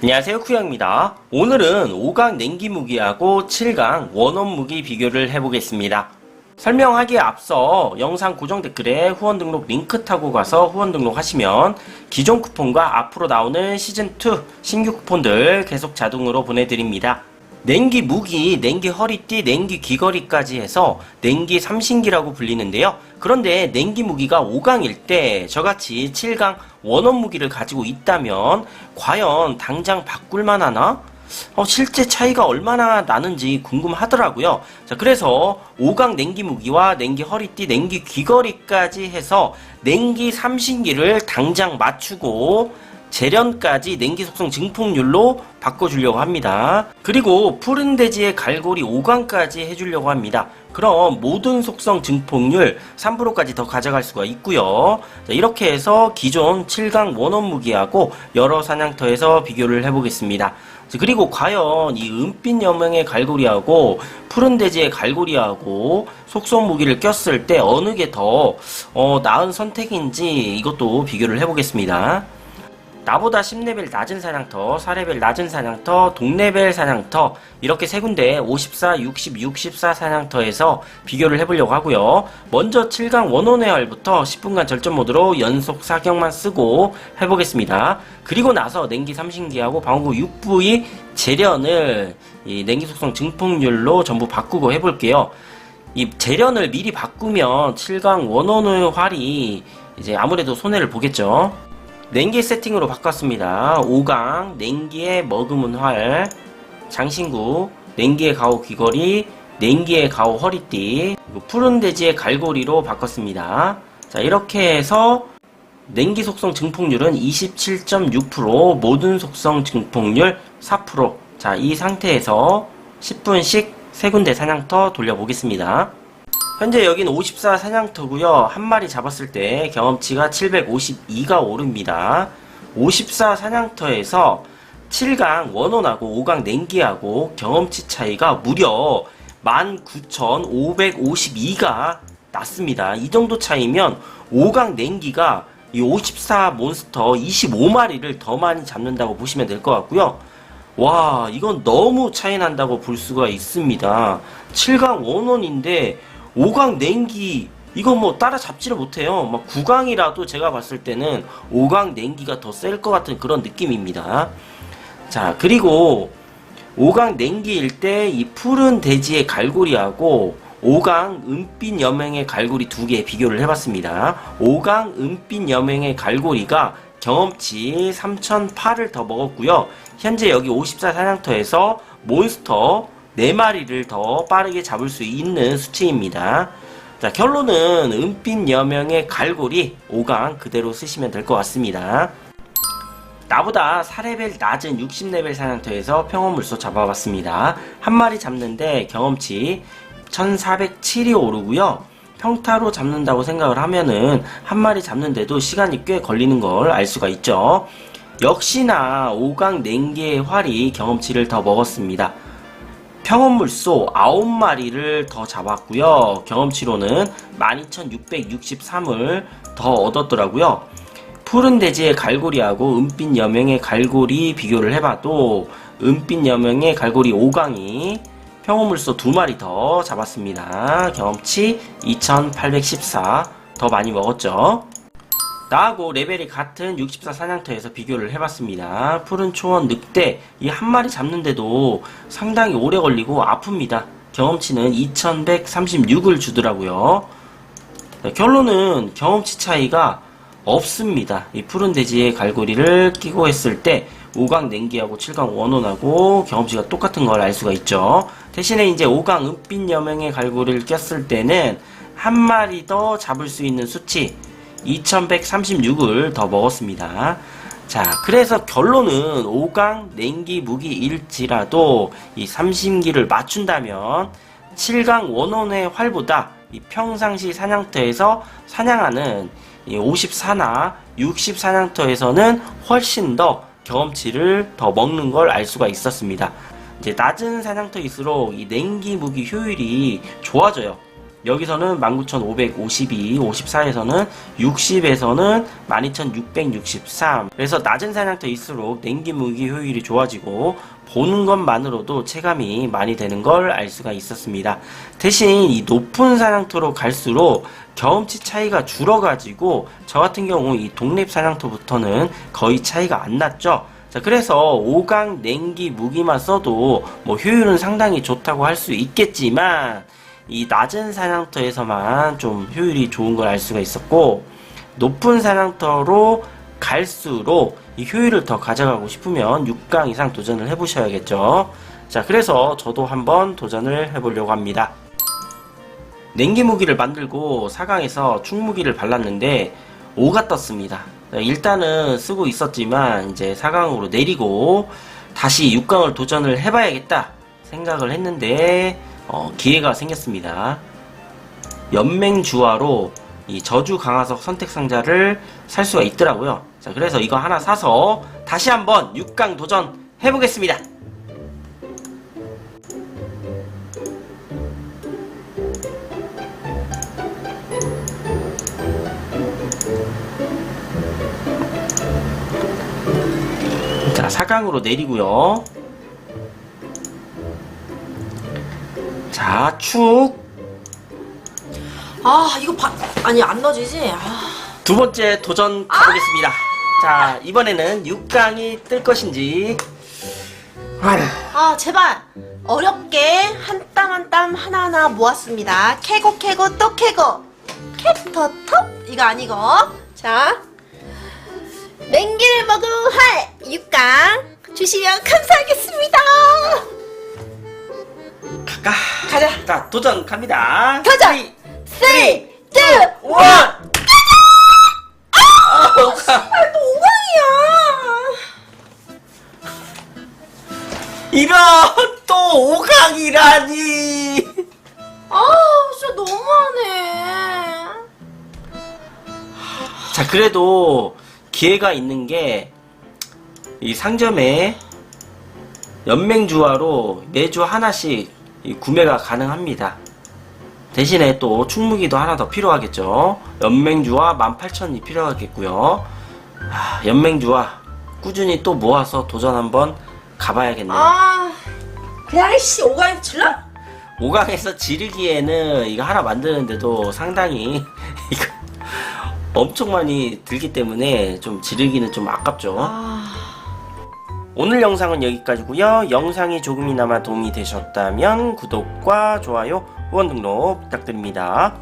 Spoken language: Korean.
안녕하세요 쿠양입니다. 오늘은 5강 냉기 무기하고 7강 원원 무기 비교를 해보겠습니다. 설명하기에 앞서 영상 고정 댓글에 후원 등록 링크 타고 가서 후원 등록하시면 기존 쿠폰과 앞으로 나오는 시즌2 신규 쿠폰들 계속 자동으로 보내드립니다. 냉기 무기, 냉기 허리띠, 냉기 귀걸이까지 해서 냉기 삼신기라고 불리는데요. 그런데 냉기 무기가 5강일 때 저같이 7강 원원 무기를 가지고 있다면 과연 당장 바꿀만 하나? 어, 실제 차이가 얼마나 나는지 궁금하더라고요. 자, 그래서 5강 냉기 무기와 냉기 허리띠, 냉기 귀걸이까지 해서 냉기 삼신기를 당장 맞추고 재련까지 냉기 속성 증폭률로 바꿔주려고 합니다. 그리고 푸른 대지의 갈고리 5강까지 해주려고 합니다. 그럼 모든 속성 증폭률 3%까지 더 가져갈 수가 있고요. 자, 이렇게 해서 기존 7강 원원 무기하고 여러 사냥터에서 비교를 해보겠습니다. 자, 그리고 과연 이 은빛 여명의 갈고리하고 푸른 대지의 갈고리하고 속성 무기를 꼈을 때 어느 게더 어, 나은 선택인지 이것도 비교를 해보겠습니다. 나보다 10레벨 낮은 사냥터, 4레벨 낮은 사냥터, 동레벨 사냥터 이렇게 세 군데 54, 60, 64 사냥터에서 비교를 해보려고 하고요. 먼저 7강 원원의 활부터 10분간 절전 모드로 연속 사격만 쓰고 해보겠습니다. 그리고 나서 냉기 삼신기하고 방어구 6부의 재련을 이 냉기 속성 증폭률로 전부 바꾸고 해볼게요. 이 재련을 미리 바꾸면 7강 원원의 활이 이제 아무래도 손해를 보겠죠. 냉기 세팅으로 바꿨습니다. 5강, 냉기의 머금은 활, 장신구, 냉기의 가오 귀걸이, 냉기의 가오 허리띠, 푸른 돼지의 갈고리로 바꿨습니다. 자, 이렇게 해서 냉기 속성 증폭률은 27.6%, 모든 속성 증폭률 4%. 자, 이 상태에서 10분씩 세 군데 사냥터 돌려보겠습니다. 현재 여기는 54 사냥터고요. 한 마리 잡았을 때 경험치가 752가 오릅니다. 54 사냥터에서 7강 원원하고 5강 냉기하고 경험치 차이가 무려 19,552가 났습니다. 이 정도 차이면 5강 냉기가 이 54 몬스터 25마리를 더 많이 잡는다고 보시면 될 것 같고요. 와, 이건 너무 차이 난다고 볼 수가 있습니다. 7강 원원인데 5강 냉기 이거 뭐 따라잡지를 못해요. 막 9강이라도 제가 봤을 때는 5강 냉기가 더 셀 것 같은 그런 느낌입니다. 자, 그리고 5강 냉기일 때 이 푸른 돼지의 갈고리하고 5강 은빛 여명의 갈고리 두 개 비교를 해봤습니다. 5강 은빛 여명의 갈고리가 경험치 3008을 더 먹었고요. 현재 여기 54 사냥터에서 몬스터 4마리를 더 빠르게 잡을 수 있는 수치입니다. 자, 결론은 은빛 여명의 갈고리 5강 그대로 쓰시면 될 것 같습니다. 나보다 4레벨 낮은 60레벨 사냥터에서 평원물소 잡아봤습니다. 한 마리 잡는데 경험치 1407이 오르고요. 평타로 잡는다고 생각을 하면은 한 마리 잡는데도 시간이 꽤 걸리는 걸 알 수가 있죠. 역시나 5강 냉개의 활이 경험치를 더 먹었습니다. 평원물소 9마리를 더 잡았고요. 경험치로는 12,663을 더 얻었더라고요. 푸른 돼지의 갈고리하고 은빛 여명의 갈고리 비교를 해봐도 은빛 여명의 갈고리 5강이 평온물소 두 마리 더 잡았습니다. 경험치 2814 더 많이 먹었죠. 나하고 레벨이 같은 64 사냥터에서 비교를 해봤습니다. 푸른 초원 늑대 이 한 마리 잡는데도 상당히 오래 걸리고 아픕니다. 경험치는 2136을 주더라고요. 네, 결론은 경험치 차이가 없습니다. 이 푸른 돼지의 갈고리를 끼고 했을 때 5강 냉기하고 7강 원원하고 경험치가 똑같은 걸 알 수가 있죠. 대신에 이제 5강 은빛 여명의 갈고리를 꼈을 때는 한 마리 더 잡을 수 있는 수치 2136을 더 먹었습니다. 자, 그래서 결론은 5강 냉기 무기 일지라도 이 삼심기를 맞춘다면 7강 원원의 활보다 이 평상시 사냥터에서 사냥하는 54나 60 사냥터에서는 훨씬 더 경험치를 더 먹는 걸 알 수가 있었습니다. 이제 낮은 사냥터일수록 이 냉기 무기 효율이 좋아져요. 여기서는 19,552, 54에서는 60에서는 12,663. 그래서 낮은 사냥터일수록 냉기 무기 효율이 좋아지고 보는 것만으로도 체감이 많이 되는 걸 알 수가 있었습니다. 대신 이 높은 사냥터로 갈수록 경험치 차이가 줄어가지고 저 같은 경우 이 독립 사냥터부터는 거의 차이가 안 났죠. 자, 그래서 5강 냉기 무기만 써도 뭐 효율은 상당히 좋다고 할 수 있겠지만 이 낮은 사냥터에서만 좀 효율이 좋은 걸 알 수가 있었고 높은 사냥터로 갈수록 이 효율을 더 가져가고 싶으면 6강 이상 도전을 해보셔야겠죠. 자, 그래서 저도 한번 도전을 해보려고 합니다. 냉기 무기를 만들고 4강에서 충무기를 발랐는데 5가 떴습니다. 일단은 쓰고 있었지만 이제 4강으로 내리고 다시 6강을 도전을 해봐야겠다 생각을 했는데 어, 기회가 생겼습니다. 연맹주화로 이 저주 강화석 선택 상자를 살 수가 있더라고요. 자, 그래서 이거 하나 사서 다시 한번 6강 도전 해보겠습니다. 자, 4강으로 내리고요. 자, 축. 아 이거 바... 아니 안 넣어지지? 아... 두 번째 도전 가보겠습니다. 자, 이번에는 6강이 뜰 것인지. 아휴, 아 제발. 어렵게 한 땀 한 땀 하나하나 모았습니다. 캐고 캐고 또 캐고. 캡터톱. 이거 아니고. 자. 냉기를 먹을 할 6강 주시면 감사하겠습니다 가까. 가자 자, 도전 갑니다. 도전! 3, 2, 1 원! 아, 또 5강이야 이런 또 5강이라니. 아 진짜 너무하네 자, 그래도 기회가 있는 게 이 상점에 연맹주화로 매주 하나씩 이 구매가 가능합니다. 대신에 또 충무기도 하나 더 필요하겠죠. 연맹주화 18,000이 필요하겠고요. 아, 연맹주화 꾸준히 또 모아서 도전 한번 가봐야겠네요. 아 그냥 씨 5강에서 질러? 5강에서 지르기에는 이거 하나 만드는데도 상당히 이거 엄청 많이 들기 때문에 좀 지르기는 좀 아깝죠. 아... 오늘 영상은 여기까지고요. 영상이 조금이나마 도움이 되셨다면 구독과 좋아요, 후원 등록 부탁드립니다.